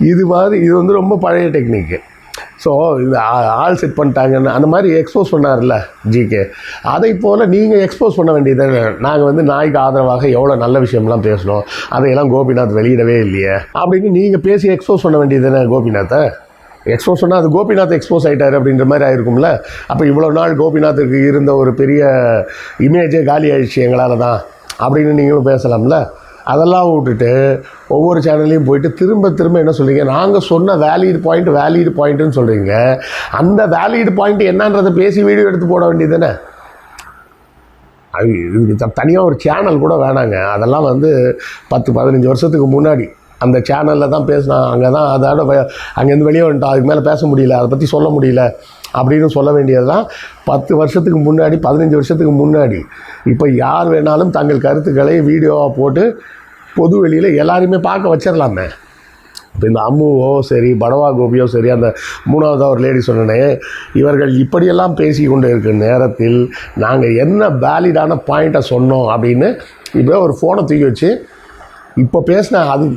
இது மாதிரி இது வந்து ரொம்ப பழைய டெக்னிக்கு ஸோ இது ஆ- ஆள் செட் பண்ணிட்டாங்கன்னு அந்த மாதிரி எக்ஸ்போஸ் பண்ணார்ல ஜிகே அதை போல் நீங்கள் எக்ஸ்போஸ் பண்ண வேண்டியது நாங்கள் வந்து நாய்க்கு ஆதரவாக எவ்வளோ நல்ல விஷயம்லாம் பேசணும் அதையெல்லாம் கோபிநாத் வெளியிடவே இல்லையே. அப்படின்னு நீங்கள் பேசி எக்ஸ்போஸ் பண்ண வேண்டியது தானே கோபிநாத்தை? எக்ஸ்போஸ் சொன்னால் அது கோபிநாத் எக்ஸ்போஸ் ஆகிட்டார் அப்படின்ற மாதிரி ஆயிருக்கும்ல. அப்போ இவ்வளோ நாள் கோபிநாத்துக்கு இருந்த ஒரு பெரிய இமேஜே காலி ஆயிடுச்சு எங்களால் தான். அப்படின்னு நீங்களும் பேசலாம்ல. அதெல்லாம் விட்டுட்டு ஒவ்வொரு சேனல்லையும் போயிட்டு திரும்ப திரும்ப என்ன சொல்கிறீங்க நாங்கள் சொன்ன வேலிடு பாயிண்ட் வேலிடு பாயிண்ட்டுன்னு சொல்கிறீங்க அந்த வேலிடு பாயிண்ட் என்னன்றதை பேசி வீடியோ எடுத்து போட வேண்டியது தானே அது இதுக்கு தனியாக ஒரு சேனல் கூட வேணாங்க. அதெல்லாம் வந்து பத்து பதினஞ்சு வருஷத்துக்கு முன்னாடி. அந்த சேனலில் தான் பேசினான் அங்கே தான் அதோட அங்கேருந்து வெளியே வந்துட்டோம் அதுக்கு மேலே பேச முடியல அதை பற்றி சொல்ல முடியல. அப்படின்னு சொல்ல வேண்டியதுதான். பத்து வருஷத்துக்கு முன்னாடி பதினஞ்சு வருஷத்துக்கு முன்னாடி. இப்போ யார் வேணாலும் தங்கள் கருத்துக்களை வீடியோவாக போட்டு பொது வெளியில் எல்லாரையுமே பார்க்க வச்சிடலாமே இப்போ இந்த அம்முவோ சரி படவா கோபியோ சரி அந்த மூணாவதாக ஒரு லேடி சொன்னேன் இவர்கள் இப்படியெல்லாம் பேசி கொண்டு இருக்கிற நேரத்தில் நாங்கள் என்ன வேலிடான பாயிண்ட்டை சொன்னோம் அப்படின்னு இப்போ ஒரு ஃபோனை தூக்கி வச்சு இப்போ பேசின அது